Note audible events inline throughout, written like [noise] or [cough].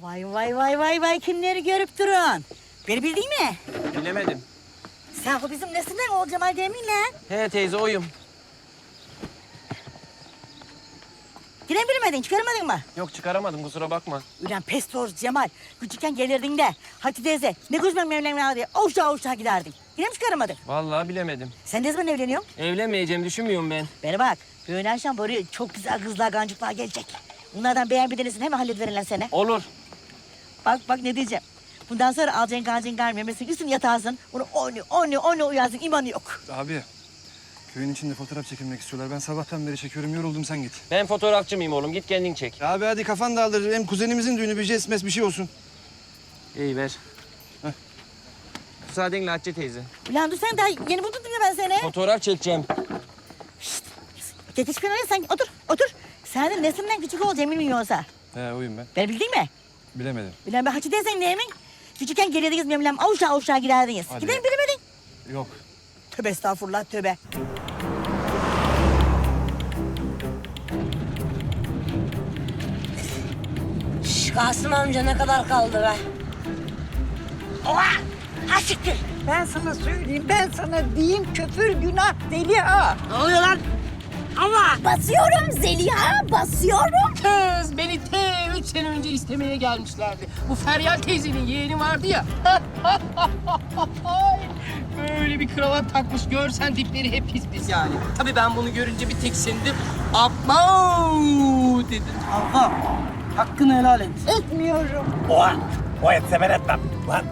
Vay vay vay vay vay kimleri görüp durun. Beni bildin mi? Bilemedim. Sen o bizim nesinden ol Cemal Demir'le. He teyze oyum. Yine bilmedin çıkaramadın mı? Yok çıkaramadım kusura bakma. Ulan pestor Cemal. Küçükken gelirdin de. Hadi teyze ne gözmem memlem diye. Avuçta avuçta giderdin. Yine mi çıkaramadın? Vallahi bilemedim. Sen ne zaman evleniyorsun? Evlenmeyeceğim düşünmüyorum ben. Bana bak. Böyle akşam böyle çok güzel kızlar gancıklar gelecek. Bunlardan beğen bir tanesini hemen hallediverin lan seni. Olur. Bak bak ne diyeceğim. Bundan sonra alacaksın gancın garmemesini üstüne yatarsın. Onu oynuyor oynuyor oynuyor uyarsın imanı yok. Abi köyün içinde fotoğraf çekilmek istiyorlar. Ben sabahtan beri çekiyorum. Yoruldum sen git. Ben fotoğrafçı mıyım oğlum? Git kendin çek. Abi hadi kafan dağılır. Hem kuzenimizin düğünü bir jest mes bir şey olsun. İyi ver. Heh. Müsaadenle Hatice teyze. Ulan dur sen daha yeni buldun ya ben seni. Fotoğraf çekeceğim. Geç geç kenara sen otur otur. Sen de nesimden küçük ol Cemil yoksa. He uyum ben. Beni bildin mi? Bilemedim. Ulan ben Hacı teyzen ne emin? Küçükken geliyordunuz memlem avuçta avuçta giderdiniz. Hadi. Gidelim bilemedin. Yok. Tövbe estağfurullah tövbe. Şş, Kasım amca ne kadar kaldı be? Oha! Ha siktir. Ben sana söyleyeyim, ben sana diyeyim küfür günah deli ha. Ne oluyor lan? Allah! Basıyorum Zeliha, basıyorum. Kız beni te üç sene önce istemeye gelmişlerdi. Bu Feryal teyzenin yeğeni vardı ya. [laughs] Böyle bir kravat takmış. Görsen tipleri hep pis pis yani. Tabii ben bunu görünce bir tiksindim. Abmau dedim. Aha. Hakkını helal et. Etmiyorum. Oha! O et sever etmem. Lan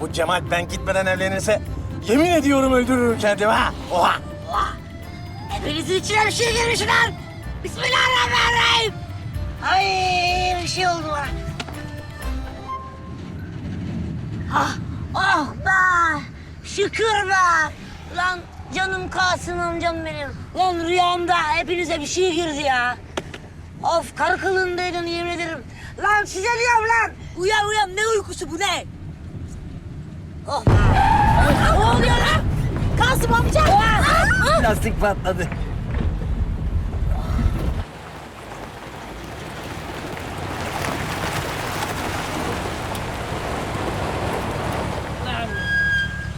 bu Cemal ben gitmeden evlenirse yemin ediyorum öldürürüm kendimi ha. Oha! Hepinizin içine bir şey girmiş lan! Bismillahirrahmanirrahim! Ay bir şey oldu bana. Ah, ah be! Şükür be! Lan canım Kasım amcam benim. Lan rüyamda hepinize bir şey girdi ya. Of karı kılığındaydın yemin ederim. Lan size diyorum lan! Uyan uyan ne uykusu bu ne? Oh ne oluyor lan? Kasım amca! Ah! Lastik patladı.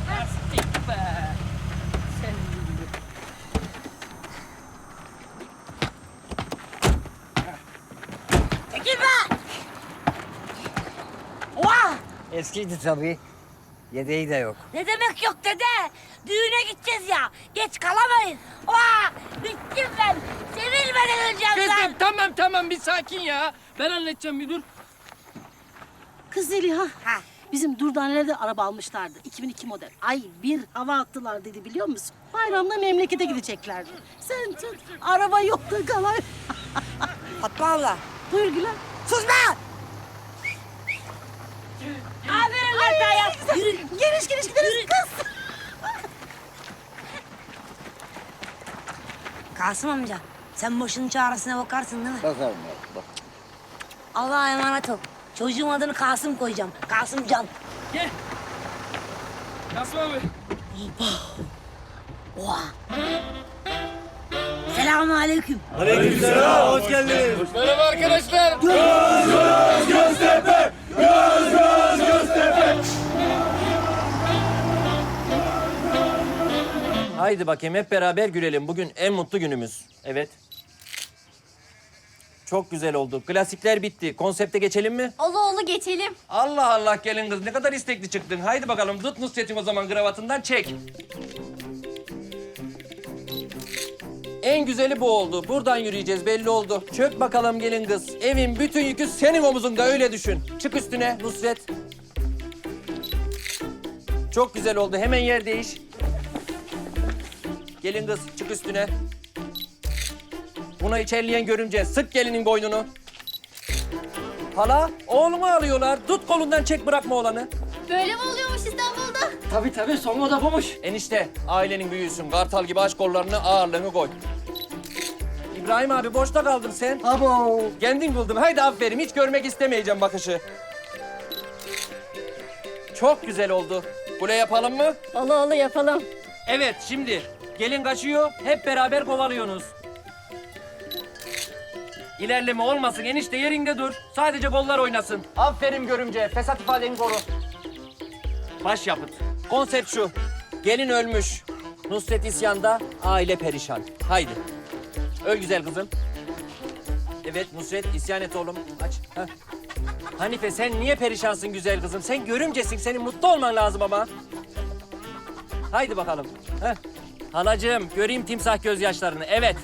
Lastik be. Sen Çekil be! Oha! Eskiydi tabii. Yedeği de yok. Ne demek yok dede? Düğüne gideceğiz ya. Geç kalamayın. Oha! Bittim ben. Sevilmeden öleceğim Kızım ben. tamam tamam bir sakin ya. Ben halledeceğim bir dur. Kız Zeliha. Ha. Bizim Durdane'de araba almışlardı. 2002 model. Ay bir hava attılar dedi biliyor musun? Bayramda memlekete gideceklerdi. Sen tut. Araba yoktu kalan. Fatma abla. Buyur Gülen. Sus be! Tayyip. Yürü. Geniş geniş gideriz kız. Kasım amca. Sen başının çaresine bakarsın değil mi? Bakarım bak. Allah'a emanet ol. Çocuğun adını Kasım koyacağım. Kasım Can. Gel. Kasım abi. Oha. Selamun aleyküm. Hoş geldiniz. Merhaba arkadaşlar. Haydi bakayım hep beraber gülelim. Bugün en mutlu günümüz. Evet. Çok güzel oldu. Klasikler bitti. Konsepte geçelim mi? Olu olu geçelim. Allah Allah gelin kız ne kadar istekli çıktın. Haydi bakalım tut Nusret'in o zaman kravatından çek. En güzeli bu oldu. Buradan yürüyeceğiz belli oldu. Çök bakalım gelin kız. Evin bütün yükü senin omuzunda öyle düşün. Çık üstüne Nusret. Çok güzel oldu. Hemen yer değiş. Gelin kız çık üstüne. Buna içerleyen görümce sık gelinin boynunu. Hala oğlumu alıyorlar. Tut kolundan çek bırakma oğlanı. Böyle mi oluyormuş İstanbul'da? Tabii tabii son moda bumuş. Enişte ailenin büyüsün. Kartal gibi aç kollarını ağırlığını koy. İbrahim abi boşta kaldın sen. Abo. Kendin buldun. Haydi aferin. Hiç görmek istemeyeceğim bakışı. Çok güzel oldu. Kule yapalım mı? Olu olu yapalım. Evet şimdi gelin kaçıyor. Hep beraber kovalıyorsunuz. İlerleme olmasın enişte yerinde dur. Sadece kollar oynasın. Aferin görümce. Fesat ifadeni koru. Başyapıt. Konsept şu. Gelin ölmüş. Nusret isyanda, aile perişan. Haydi. Öl güzel kızım. Evet Nusret isyan et oğlum. Aç. Heh. Hanife sen niye perişansın güzel kızım? Sen görümcesin. Senin mutlu olman lazım ama. Haydi bakalım. Heh. Halacığım göreyim timsah gözyaşlarını. Evet.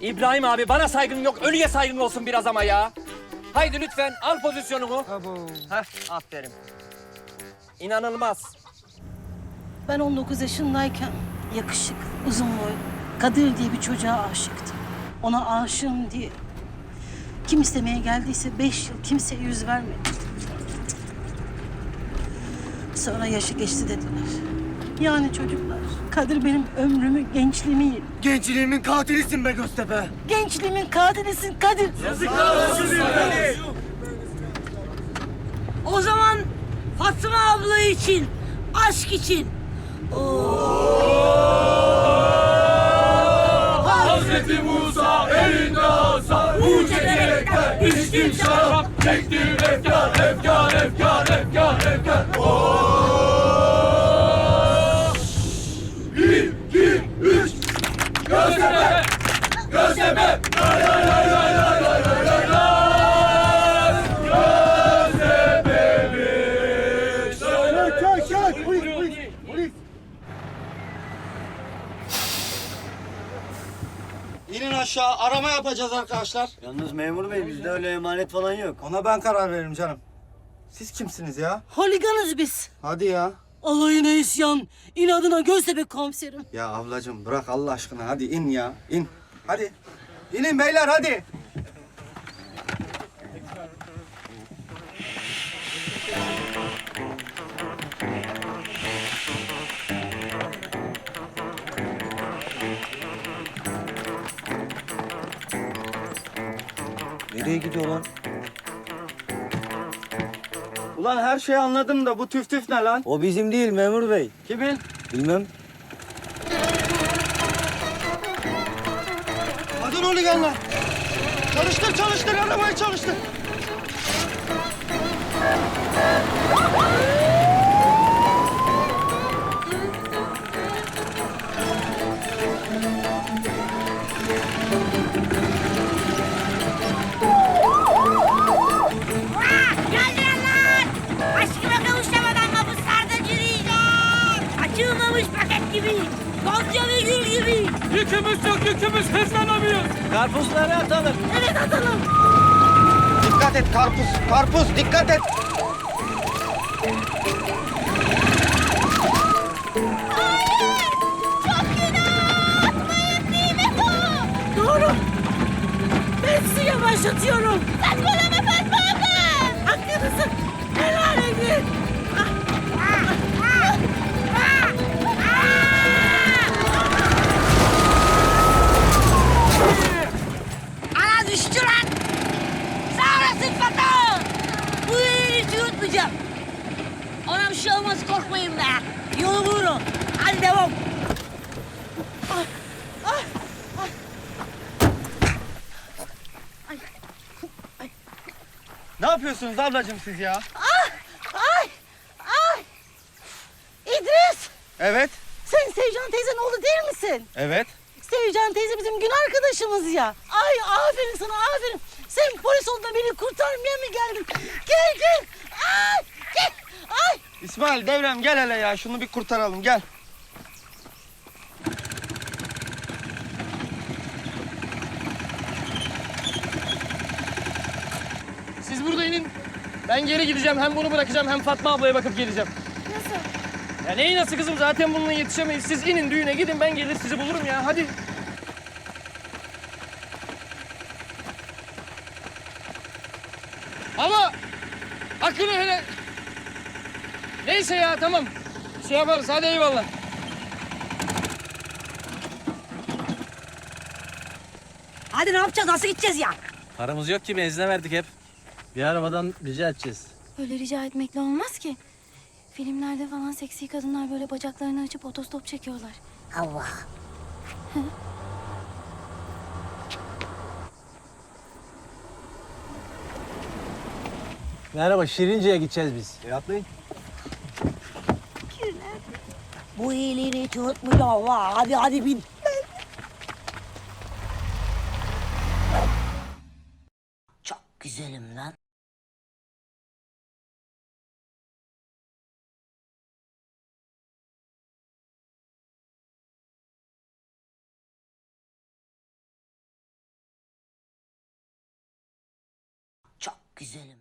İbrahim abi bana saygın yok. Ölüye saygın olsun biraz ama ya. Haydi lütfen al pozisyonunu. Heh, aferin. İnanılmaz. Ben 19 yaşındayken yakışık, uzun boy, Kadir diye bir çocuğa aşıktım. Ona aşığım diye kim istemeye geldiyse beş yıl kimseye yüz vermedi. Sonra yaşı geçti dediler. Yani çocuklar, Kadir benim ömrümü, gençliğimi. Gençliğimin katilisin be Göztepe. Gençliğimin katilisin Kadir. O zaman Fatma abla için, aşk için. İnin aşağı arama yapacağız arkadaşlar. Yalnız memur bey bizde öyle emanet falan yok. Ona ben karar veririm canım. Siz kimsiniz ya? Holiganız biz. Hadi ya. Alayına isyan, inadına Göztepe komiserim. Ya ablacığım bırak Allah aşkına hadi in ya in. Hadi. İnin beyler hadi. Nereye gidiyor lan? Ulan her şeyi anladım da bu tüf tüf ne lan? O bizim değil memur bey. Kimin? Bilmem. Hadi holiganlar. Çalıştır çalıştır arabayı çalıştır. Gibi. Yükümüz yok yükümüz hızlanamıyor. Karpuzları atalım. Evet atalım. Dikkat et karpuz. Karpuz dikkat et. Yavaşlatıyorum. Saçmalama Fatma abla. Haklısın. Helal edin. Ona bir şey olmaz korkmayın be. Yolu bulurum. Hadi devam. Ne yapıyorsunuz ablacığım siz ya? Ay! Ay! İdris! Evet. Sen Sevcan teyzenin oğlu değil misin? Evet. Sevcan teyze bizim gün arkadaşımız ya. Ay aferin sana aferin. Sen polis olduğunda beni kurtarmaya mı geldin? Gel gel. Ay gel. Ay. İsmail devrem gel hele ya şunu bir kurtaralım gel. Siz burada inin. Ben geri gideceğim. Hem bunu bırakacağım hem Fatma ablaya bakıp geleceğim. Nasıl? Ya neyi nasıl kızım? Zaten bununla yetişemeyiz. Siz inin düğüne gidin ben gelir sizi bulurum ya. Hadi. Ama hakkını hele... Neyse ya tamam. Şey yaparız hadi eyvallah. Hadi ne yapacağız? Nasıl gideceğiz ya? Paramız yok ki benzine verdik hep. Bir arabadan rica edeceğiz. Öyle rica etmekle olmaz ki. Filmlerde falan seksi kadınlar böyle bacaklarını açıp otostop çekiyorlar. Allah. Merhaba, Şirince'ye gideceğiz biz. E atlayın. Bu iyiliğini hiç unutmayacağım ha. Hadi hadi bin. Çok güzelim lan. Çok güzelim.